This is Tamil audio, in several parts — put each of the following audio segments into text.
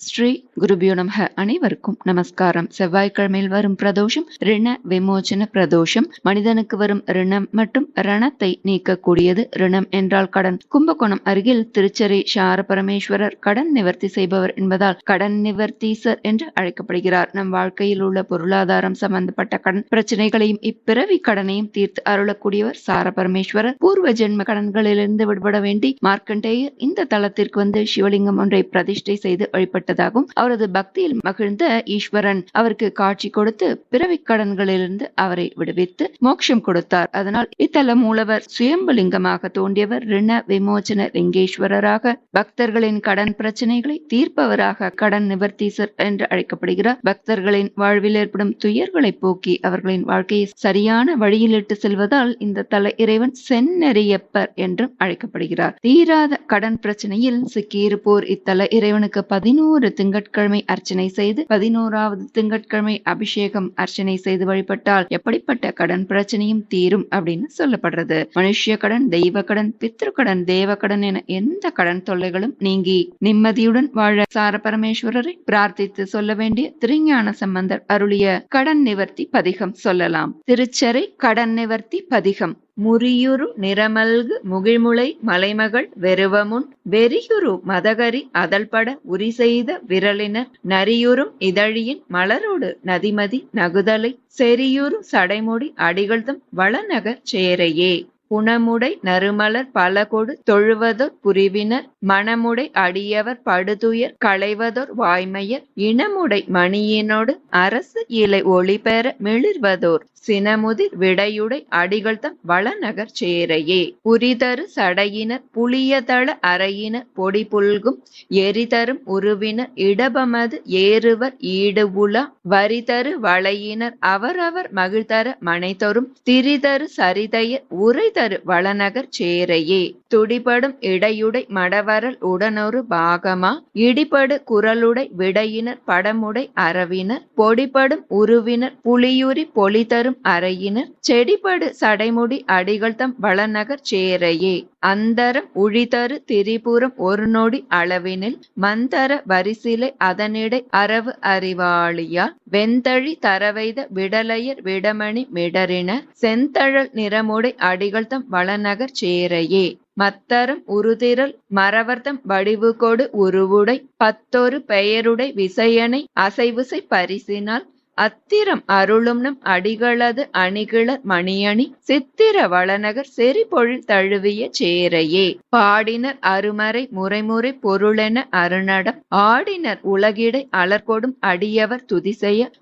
ஸ்ரீ குருபியோ நமக அனைவருக்கும் நமஸ்காரம். செவ்வாய்க்கிழமையில் வரும் பிரதோஷம் ரிண விமோச்சன பிரதோஷம். மனிதனுக்கு வரும் ரிணம் மற்றும் ரணத்தை நீக்கக்கூடியது ரிணம் என்றால் கடன். கும்பகோணம் அருகில் திருச்செரி சார பரமேஸ்வரர் கடன் நிவர்த்தி செய்பவர் என்பதால் கடன் நிவர்த்தீசர் என்று அழைக்கப்படுகிறார். நம் வாழ்க்கையில் உள்ள பொருளாதாரம் சம்பந்தப்பட்ட கடன் பிரச்சனைகளையும் இப்பிறவி கடனையும் தீர்த்து அருளக்கூடியவர் சார பரமேஸ்வரர். பூர்வ ஜென்ம கடன்களிலிருந்து விடுபட வேண்டி மார்க்கண்டேயர் இந்த தளத்திற்கு வந்து சிவலிங்கம் ஒன்றை பிரதிஷ்டை செய்து ஏற்பட்டதாகவும் அவரது பக்தியில் மகிழ்ந்த ஈஸ்வரன் அவருக்கு காட்சி கொடுத்து பிறவி கடன்களிலிருந்து அவரை விடுவித்து மோட்சம் கொடுத்தார். அதனால் இத்தல மூலவர் சுயம்புலிங்கமாக தோன்றியவர் ரிண விமோச்சன லிங்கேஸ்வரராக பக்தர்களின் கடன் பிரச்சனைகளை தீர்ப்பவராக கடன் நிவர்த்தீசர் என்று அழைக்கப்படுகிறார். பக்தர்களின் வாழ்வில் ஏற்படும் துயர்களை போக்கி அவர்களின் வாழ்க்கையை சரியான வழியில் இட்டு செல்வதால் இந்த தல இறைவன் செந்நெறியப்பர் என்றும் அழைக்கப்படுகிறார். தீராத கடன் பிரச்சனையில் சிக்கியிருப்போர் இத்தல இறைவனுக்கு பதினோரு திங்கட்கிழமை அர்ச்சனை செய்து பதினோராவது திங்கட்கிழமை அபிஷேகம் அர்ச்சனை செய்து வழிபட்டால் எப்படிப்பட்ட கடன் பிரச்சனையும் தீரும் அப்படின்னு சொல்லப்படுறது. மனுஷிய கடன் தெய்வ கடன் பித்ரு கடன் தேவ கடன் என எந்த கடன் தொல்லைகளும் நீங்கி நிம்மதியுடன் வாழ சார பரமேஸ்வரரை பிரார்த்தித்து சொல்ல வேண்டிய திருஞான சம்பந்தர் அருளிய கடன் நிவர்த்தி பதிகம் சொல்லலாம். திருச்சரை கடன் நிவர்த்தி பதிகம். முறியுரு நிறமல்கு முகிழ்முளை மலைமகள் வெறுவமுன் வெறியுரு மதகரி அதழ்பட உரி செய்த விரலினர் நரியுறும் இதழியின் மலரோடு நதிமதி நகுதலை செரியுறு சடைமுடி அடிகள்தம் வளநகர் சேரையே. புனமுடை நறுமலர் பலகொடு தொழுவதோர் புரிவினர் மணமுடை அடியவர் படுதுயர் களைவதோர் வாய்மையர் இனமுடை மணியினோடு அரசு இலை ஒளிபெற மிளிர்வதோர் சினமுதிர் விடையுடை அடிகள்தம் வளநகர் சேரையே. புரிதரு சடையினர் புளியதள அறையினர் பொடி புல்கும் எரிதரும் உருவினர் இடபமது ஏறுவர் ஈடு உலா வரிதரு வளையினர் அவரவர் மகிழ்தர மனைதொரும் திரிதரு சரிதையர் உரைதரு வளநகர் சேரையே. துடிபடும் இடையுடை மடவரல் உடனொரு பாகமா? இடிபடு குரலுடை விடையினர் படமுடை அறவினர். பொடிபடும் உருவினர் புலியுரி பொலிதரும் அறையினர். செடிபடு சடைமுடி அடிகள்தம் வளநகர் சேரையே. அந்தரம் உழிதரு திரிபுரம் ஒரு நொடி அளவினில். மந்தர வரிசிலை அதனிடை அரவு அறிவாளியா? வெந்தழி தரவைத விடலையர் விடமணி மிடறினர் செந்தழல் நிறமுடை அடிகள்தம் வளநகர் சேரையே. மத்தரம் உருதிரல் மரவர்த்தம் வடிவுகொடு உருவுடை பத்தொரு பெயருடை விசையனை அசைவுசை பரிசினால் அத்திரம் அருளும் நம் அடிகளது அணிகிளர் மணியணி சித்திர வளநகர் செறிபொழில் தழுவிய சேரையே. பாடினர் அருமறை முறைமுறை பொருளென அருணடம் ஆடினர் உலகிடை அலர்கொடும் அடியவர் துதி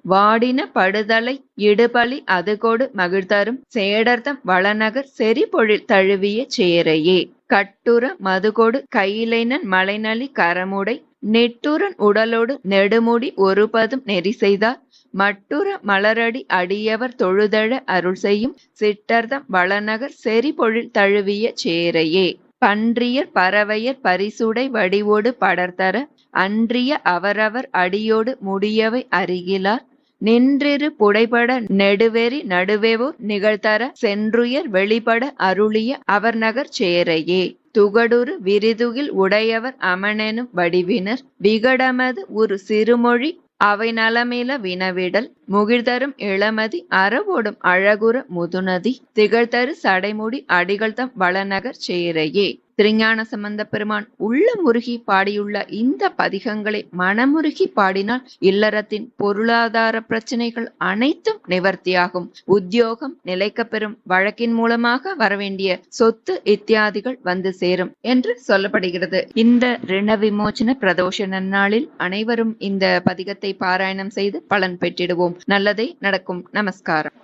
வாடின படுதலை இடுபலி அதுகொடு மகிழ்தரும் சேடர்தம் வளநகர் செறிபொழில் தழுவிய சேரையே. கட்டுர மதுகொடு கையிலைனன் மலைநலி கரமுடை நெட்டுரன் உடலோடு நெடுமுடி ஒருபதும் நெறி செய்தார் மட்டுற மலரடி அடியவர் தொழுதழ அருள் செய்யும் சிட்டர்தம் வளநகர் செறிபொழில் தழுவிய சேரையே. பன்றியர் பறவையர் பரிசுடை வடிவோடு படர்தர அன்றிய அவரவர் அடியோடு முடியவை அருகிலார். நின்றிரு புடைபட நெடுவெறி நடுவேவோர் நிகழ்த்தர சென்றுயர் வெளிப்பட அருளிய அவர் நகர் சேரையே. துகடுரு விரிதுகில் உடையவர் அமனெனும் வடிவினர். விகடமது ஒரு சிறுமொழி அவை நலமில வினவிடல் முகிழ்தரும் இளமதி அறவோடும் அழகுற முதுநதி திகழ்தரு சடைமுடி அடிகள்தம் வளநகர் சேரையே. திருஞான சம்பந்த பெருமான் உள்ள முருகி பாடியுள்ள இந்த பதிகங்களை மனமுருகி பாடினால் இல்லறத்தின் பொருளாதார பிரச்சனைகள் அனைத்தும் நிவர்த்தியாகும். உத்தியோகம் நிலைக்க பெறும் வழக்கின் மூலமாக வரவேண்டிய சொத்து இத்தியாதிகள் வந்து சேரும் என்று சொல்லப்படுகிறது. இந்த ரிண விமோச்சன பிரதோஷ நன்னாளில் அனைவரும் இந்த பதிகத்தை பாராயணம் செய்து பலன் பெற்றிடுவோம். நல்லதே நடக்கும். நமஸ்காரம்.